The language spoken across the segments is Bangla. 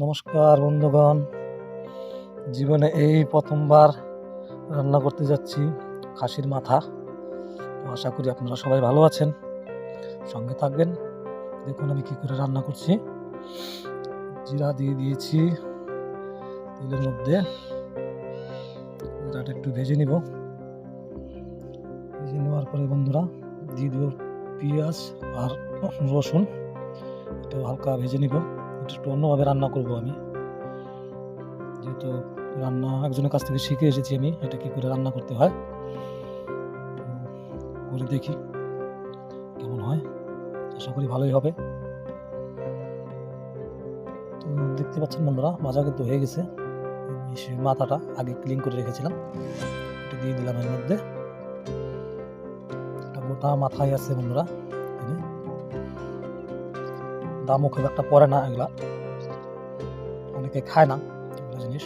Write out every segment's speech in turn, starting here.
নমস্কার বন্ধুগণ। জীবনে এই প্রথমবার রান্না করতে যাচ্ছি খাসির মাথা। আশা করি আপনারা সবাই ভালো আছেন। সঙ্গে থাকবেন। দেখুন আমি কী করে রান্না করছি। জিরা দিয়ে দিয়েছি তেলের মধ্যে। জিরাটা একটু ভেজে নিব। ভেজে নেওয়ার পরে বন্ধুরা দিয়ে দেবো পেঁয়াজ আর রসুন। এটা হালকা ভেজে নিব। একটু অন্যভাবে রান্না করব আমি। যেহেতু রান্না একজনের কাছ থেকে শিখে এসেছি আমি, এটা কী করে রান্না করতে হয়। করে দেখি কেমন হয়। আশা করি ভালোই হবে। তো দেখতে পাচ্ছেন বন্ধুরা, ভাজা কিন্তু হয়ে গেছে। মাথাটা আগে ক্লিন করে রেখেছিলাম। এটা দিয়ে দিলাম এর মধ্যে। গোটা মাথায় আছে বন্ধুরা দামও খুব একটা পড়ে না এগুলা। অনেকে খায় না, এগুলো জিনিস।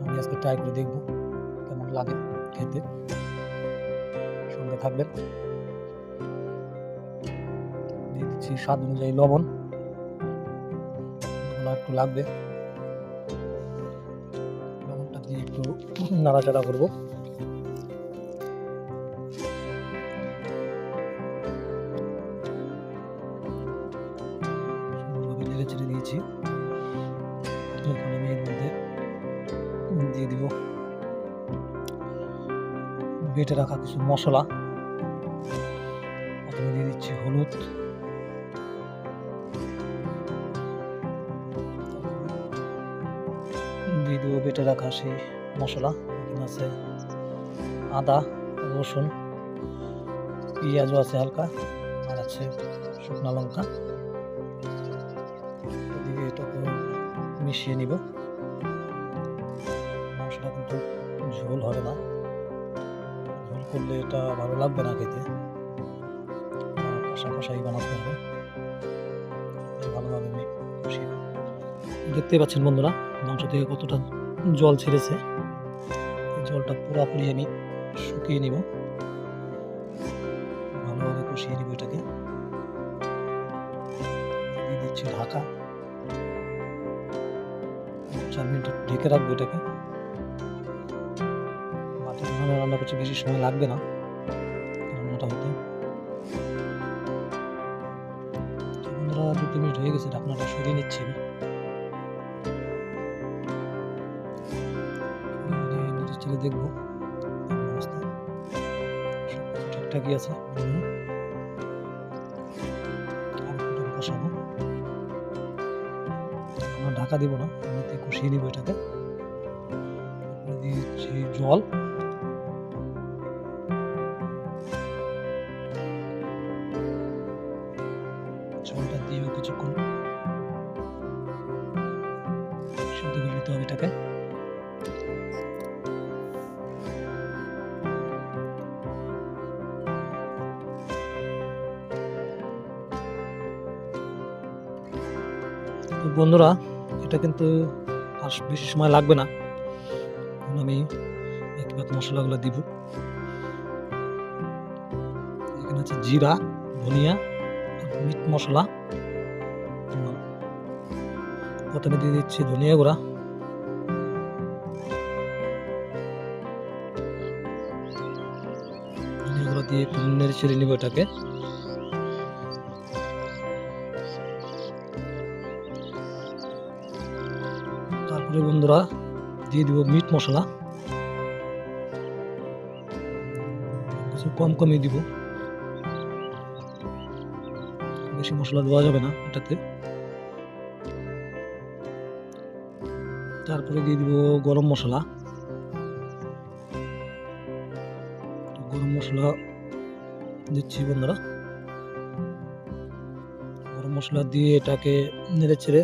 আমি আজকে ট্রাই করে দেখব কেমন লাগে খেতে। সঙ্গে থাকবেন। দিয়ে দিচ্ছি স্বাদ অনুযায়ী লবণ। একটু লাগবে। লবণটা দিয়ে একটু নাড়াচাড়া করব। নেড়ে চেড়ে দিয়েছি। এখন আমি এর মধ্যে দিয়ে দিব। বেটে রাখা কিছু মশলা। প্রথমে দিয়ে দিচ্ছি হলুদ। দিয়ে দেবো বেটে রাখা সেই মশলা আছে? আদা, রসুন, পেঁয়াজও আছে হালকা, আর আছে শুকনো লঙ্কা। এদিকে এটাকে মিশিয়ে নিব। মাংসটা কিন্তু ঝোল হবে না। ঝোল করলে এটা ভালো লাগবে না খেতে। কষা কষাই বানাতে হবে। ভালোভাবে কষিয়ে নেব। দেখতেই পাচ্ছেন বন্ধুরা, মাংস থেকে কতটা জল ছেড়েছে। জলটা পুরোপুরি আমি শুকিয়ে নিব। ভালোভাবে কষিয়ে নিব এটাকে। দিচ্ছি ঢাকা। চার মিনিট ঢেকে রাখব এটাকে। মাটির উনুনে রান্না করছি বেশি সময় লাগবে না রান্নাটা হতে বন্ধুরা, দু তিন মিনিট হয়ে গেছে ঢাকনাটা সরিয়ে নিচ্ছি আমি। দেখব ঠিকঠাকই আছে আমরা ঢাকা দিব না এমনিতে কষিয়ে নিব এটাকে দিয়েছি জল। জলটা দিয়েও কিছুক্ষণ সিদ্ধ করে নিতে হবে এটাকে। বন্ধুরা এটা কিন্তু আর বেশি সময় লাগবে না। এখন আমি একবার মশলাগুলো দিব। এখানে আছে জিরা, ধনিয়া মিট মশলা। প্রথমে দিয়ে দিচ্ছি ধনিয়া গুঁড়া। ধনিয়া গুঁড়া দিয়ে একটু নেড়ে ছেড়ে নিব এটাকে। তারপরে বন্ধুরা, দিয়ে দিব মিট মশলা। কিছু কম কমই দিব। বেশি মশলা দেওয়া যাবে না এটাতে। তারপরে দিয়ে দিব গরম মশলা। গরম মশলা দিচ্ছি বন্ধুরা। গরম মশলা দিয়ে এটাকে নেড়ে ছেড়ে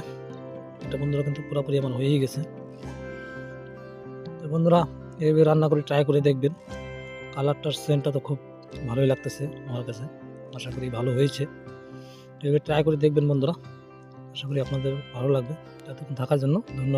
এটা বন্ধুরা কিন্তু পুরোপুরি আমার হয়েই গেছে। তো বন্ধুরা, এইভাবে রান্না করে ট্রাই করে দেখবেন। কালারটার সেন্টটা তো খুব ভালোই লাগতেছে আমার কাছে। আশা করি ভালো হয়েছে। এইভাবে এভাবে ট্রাই করে দেখবেন বন্ধুরা। আশা করি আপনাদের ভালো লাগবে। এতক্ষণ থাকার জন্য ধন্যবাদ।